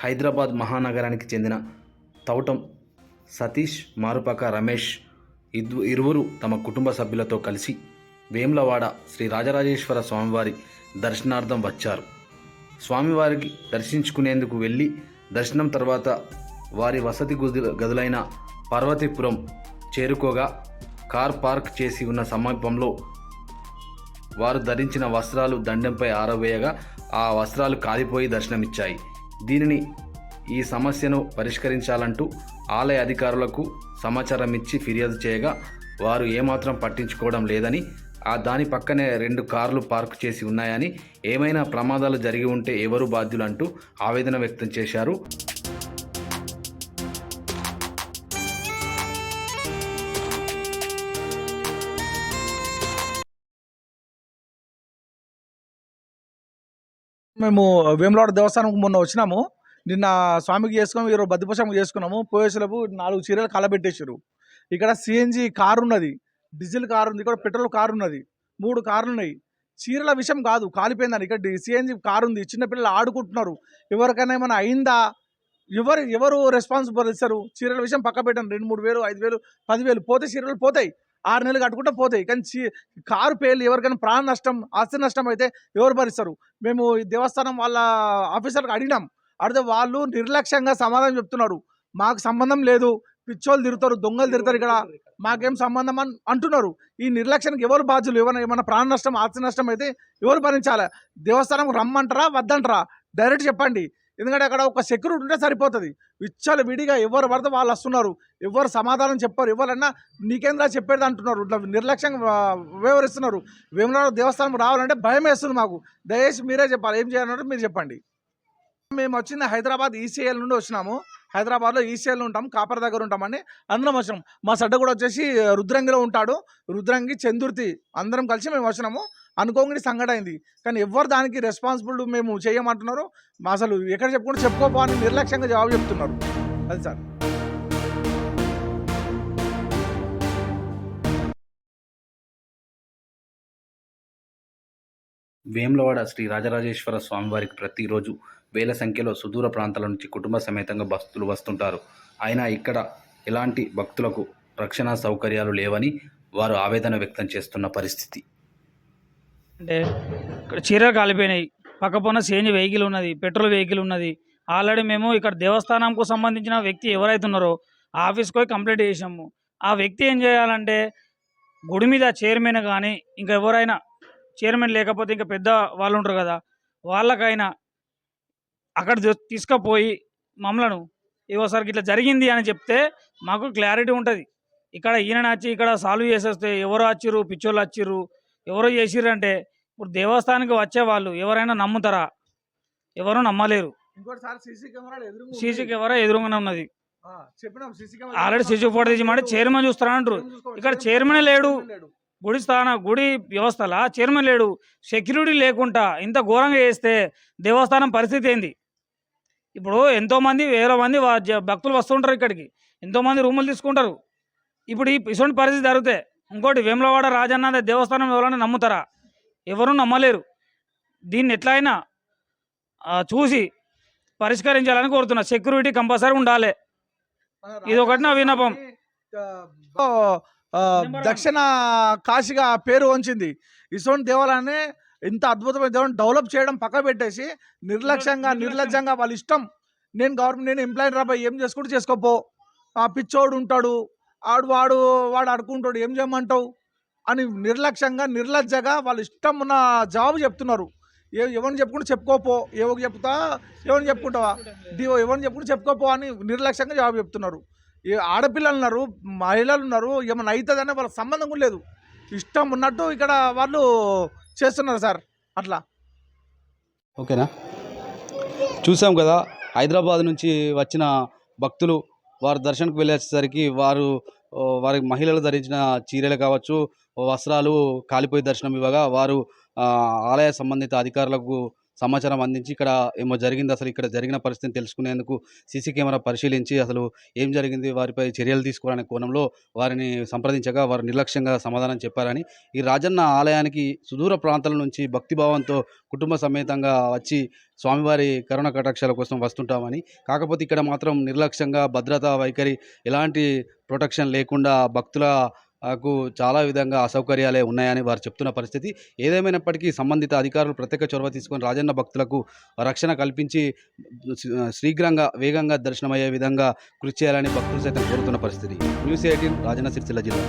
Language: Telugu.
హైదరాబాద్ మహానగరానికి చెందిన తౌటం సతీష్ మారుపక రమేష్ ఇద్దు ఇరువురు తమ కుటుంబ సభ్యులతో కలిసి వేములవాడ శ్రీ రాజరాజేశ్వర స్వామివారి దర్శనార్థం వచ్చారు. స్వామివారికి దర్శించుకునేందుకు వెళ్ళి దర్శనం తర్వాత వారి వసతి గుది- గదులైన పార్వతీపురం చేరుకోగా కార్ పార్క్ చేసి ఉన్న సమీపంలో వారు ధరించిన వస్త్రాలు దండెంపై ఆరవేయగా ఆ వస్త్రాలు కాలిపోయి దర్శనమిచ్చాయి. దీనిని ఈ సమస్యను పరిష్కరించాలంటూ ఆలయ అధికారులకు సమాచారం ఇచ్చి ఫిర్యాదు చేయగా వారు ఏమాత్రం పట్టించుకోవడం లేదని ఆ దాని పక్కనే రెండు కార్లు పార్క్ చేసి ఉన్నాయని ఏమైనా ప్రమాదాలు జరిగి ఉంటే ఎవరు బాధ్యులంటూ ఆవేదన వ్యక్తం చేశారు. మేము వేములవాడ దేవస్థానం మొన్న వచ్చినాము. నిన్న స్వామికి చేసుకున్నాము ఈరోజు బద్దిపోషంకి చేసుకున్నాము. పోయేసలకు నాలుగు చీరలు కలబెట్టేసారు ఇక్కడ సిఎన్జి కారు ఉన్నది. డీజిల్ కారు ఉంది ఇక్కడ పెట్రోల్ కారు ఉన్నది. మూడు కార్లు ఉన్నాయి. చీరల విషయం కాదు కాలిపోయిందని. ఇక్కడ సిఎన్జి కారు ఉంది. చిన్నపిల్లలు ఆడుకుంటున్నారు. ఎవరికైనా ఏమైనా అయిందా? ఎవరు ఎవరు రెస్పాన్సిబుల్ ఇస్తారు? చీరల విషయం పక్క పెట్టండి. రెండు మూడు వేలు ఐదు వేలు పదివేలు పోతే చీరలు పోతాయి. ఆరు నెలలు కట్టుకుంటే పోతాయి. కానీ కారు పేర్లు ఎవరికైనా ప్రాణ నష్టం ఆస్తి నష్టం అయితే ఎవరు భరిస్తారు? మేము ఈ దేవస్థానం వాళ్ళ ఆఫీసర్కి అడిగినాం. అడిగితే వాళ్ళు నిర్లక్ష్యంగా సమాధానం చెప్తున్నారు. మాకు సంబంధం లేదు. పిచ్చోళ్ళు తిరుగుతారు దొంగలు తిరుగుతారు ఇక్కడ. మాకేం సంబంధం అని అంటున్నారు. ఈ నిర్లక్ష్యానికి ఎవరు బాధ్యులు? ఏమైనా ఏమైనా ప్రాణ నష్టం ఆస్తి నష్టం అయితే ఎవరు భరించాలి? దేవస్థానం రమ్మంటారా? వద్దంటారా? డైరెక్ట్ చెప్పండి. ఎందుకంటే అక్కడ ఒక సెక్యూరిటీ ఉంటే సరిపోతుంది. విచ్చలు విడిగా ఎవరు పడితే వాళ్ళు వస్తున్నారు. ఎవరు సమాధానం చెప్పారు. ఎవరన్నా నీకేంద్రా చెప్పేది అంటున్నారు. ఇట్లా నిర్లక్ష్యంగా ఆ, వివరిస్తున్నారు వేములవాడ దేవస్థానం రావాలంటే భయం వేస్తుంది మాకు. దయచేసి మీరే చెప్పాలి. ఏం చేయాలంటే మీరు చెప్పండి. మేము వచ్చింది హైదరాబాద్ ఈసీఎల్ నుండి వచ్చినాము. హైదరాబాద్లో ఈసీఎల్ ఉంటాం. కాపర్ దగ్గర ఉంటామని అందరం వచ్చినాం. మా సడ్డ కూడా వచ్చేసి రుద్రంగిలో ఉంటాడు. రుద్రంగి చందుర్తి అందరం కలిసి మేము వచ్చినాము. అనుకోంగిడి సంఘటన అయింది. కానీ ఎవరు దానికి రెస్పాన్సిబుల్ మేము చేయమంటున్నారో మా అసలు ఎక్కడ చెప్పుకుంటే చెప్పుకోపో నిర్లక్ష్యంగా జవాబు చెప్తున్నారు. అది సార్. వేములవాడ శ్రీ రాజరాజేశ్వర స్వామివారికి ప్రతిరోజు వేల సంఖ్యలో సుదూర ప్రాంతాల నుంచి కుటుంబ సమేతంగా భక్తులు వస్తుంటారు. అయినా ఇక్కడ ఎలాంటి భక్తులకు రక్షణ సౌకర్యాలు లేవని వారు ఆవేదన వ్యక్తం చేస్తున్న పరిస్థితి. అంటే ఇక్కడ చీరలు కాలిపోయినాయి. పక్కపొన సేని వెహికల్ ఉన్నది పెట్రోల్ వెహికల్ ఉన్నది. ఆల్రెడీ మేము ఇక్కడ దేవస్థానంకు సంబంధించిన వ్యక్తి ఎవరైతే ఉన్నారో ఆఫీస్కి పోయి కంప్లైంట్ చేసాము ఆ వ్యక్తి ఏం చేయాలంటే గుడి మీద చైర్మన్ కానీ ఇంకా ఎవరైనా చైర్మన్ లేకపోతే ఇంకా పెద్ద వాళ్ళు ఉంటారు కదా వాళ్ళకైనా అక్కడ తీసుకపోయి తీసుకుపోయి మమ్మలను ఇవోసరికి ఇట్లా జరిగింది అని చెప్తే మాకు క్లారిటీ ఉంటుంది. ఇక్కడ ఈయన వచ్చి ఇక్కడ సాల్వ్ చేసేస్తే ఎవరు వచ్చిర్రు పిచ్చోళ్ళు వచ్చిర్రు ఎవరో చేసిర్రు అంటే ఇప్పుడు దేవస్థానానికి వచ్చే వాళ్ళు ఎవరైనా నమ్ముతారా? ఎవరు నమ్మలేరు. సీసీ కెమెరా ఎదురుగానే ఉన్నది. ఆల్రెడీ సీసీ ఫోటో తీసిమంటే చైర్మన్ చూస్తారంటారు ఇక్కడ చైర్మన్ లేడు. గుడి స్థాన గుడి వ్యవస్థల చైర్మన్ లేడు. సెక్యూరిటీ లేకుండా ఇంత ఘోరంగా చేస్తే దేవస్థానం పరిస్థితి ఏంది? ఇప్పుడు ఎంతోమంది వేల మంది భక్తులు వస్తుంటారు ఇక్కడికి. ఎంతోమంది రూములు తీసుకుంటారు. ఇప్పుడు ఈ ఇటువంటి పరిస్థితి జరిగితే ఇంకోటి వేములవాడ రాజన్న దేవస్థానం ఎవరైనా నమ్ముతారా? ఎవరూ నమ్మలేరు. దీన్ని ఎట్లా అయినా చూసి పరిష్కరించాలని కోరుతున్నా. సెక్యూరిటీ కంపల్సరీ ఉండాలి. ఇది ఒకటి నా విన్నపం. దక్షిణ కాశీగా పేరు వంచింది. ఇటువంటి దేవాలయాన్ని ఇంత అద్భుతమైన దేవుని డెవలప్ చేయడం పక్క పెట్టేసి నిర్లక్ష్యంగా నిర్లజ్జంగా వాళ్ళ ఇష్టం. నేను గవర్నమెంట్ నేను ఎంప్లాయీ రాబాయి ఏం చేసుకుంటూ చేసుకోపో. ఆ పిచ్చోడు ఉంటాడు. ఆడు వాడు వాడు ఆడుకుంటాడు ఏం చేయమంటావు? అని నిర్లక్ష్యంగా నిర్లజ్జగా వాళ్ళు ఇష్టం ఉన్న జవాబు చెప్తున్నారు. ఏ ఎవరిని చెప్పుకుంటే చెప్పుకోపో ఎవరికి చెప్తా ఎవరిని చెప్పుకుంటావా? దివో ఎవరిని చెప్పుకుంటే చెప్పుకోపో అని నిర్లక్ష్యంగా జవాబు చెప్తున్నారు. ఏ ఆడపిల్లలు ఉన్నారు మహిళలు ఉన్నారు ఏమైనా అవుతుందనే వాళ్ళకి సంబంధం కూడా లేదు. ఇష్టం ఉన్నట్టు ఇక్కడ వాళ్ళు చేస్తున్నారు సార్ అట్లా. ఓకేనా? చూసాం కదా హైదరాబాద్ నుంచి వచ్చిన భక్తులు వారు దర్శనకు వెళ్ళేసరికి వారు వారికి మహిళలు ధరించిన చీరలు కావచ్చు వస్త్రాలు కాలిపోయి దర్శనం ఇవ్వగా వారు ఆలయ సంబంధిత అధికారులకు సమాచారం అందించి ఇక్కడ ఏమో జరిగింది. అసలు ఇక్కడ జరిగిన పరిస్థితిని తెలుసుకునేందుకు సీసీ కెమెరా పరిశీలించి అసలు ఏం జరిగింది? వారిపై చర్యలు తీసుకోవాలనే కోణంలో వారిని సంప్రదించగా వారు నిర్లక్ష్యంగా సమాధానం చెప్పారని ఈ రాజన్న ఆలయానికి సుదూర ప్రాంతాల నుంచి భక్తిభావంతో కుటుంబ సమేతంగా వచ్చి స్వామివారి కరుణ కటాక్షాల కోసం వస్తుంటామని కాకపోతే ఇక్కడ మాత్రం నిర్లక్ష్యంగా భద్రతా వైఖరి ఎలాంటి ప్రొటెక్షన్ లేకుండా భక్తుల నాకు చాలా విధంగా అసౌకర్యాలే ఉన్నాయని వారు చెప్తున్న పరిస్థితి. ఏదేమైనప్పటికీ సంబంధిత అధికారులు ప్రత్యేక చొరవ తీసుకొని రాజన్న భక్తులకు రక్షణ కల్పించి శీఘ్రంగా వేగంగా దర్శనమయ్యే విధంగా కృషి చేయాలని భక్తులు సైతం కోరుతున్న పరిస్థితి. న్యూస్ ఎయిటీన్ రాజన్న సిరిసిల్ల జిల్లా.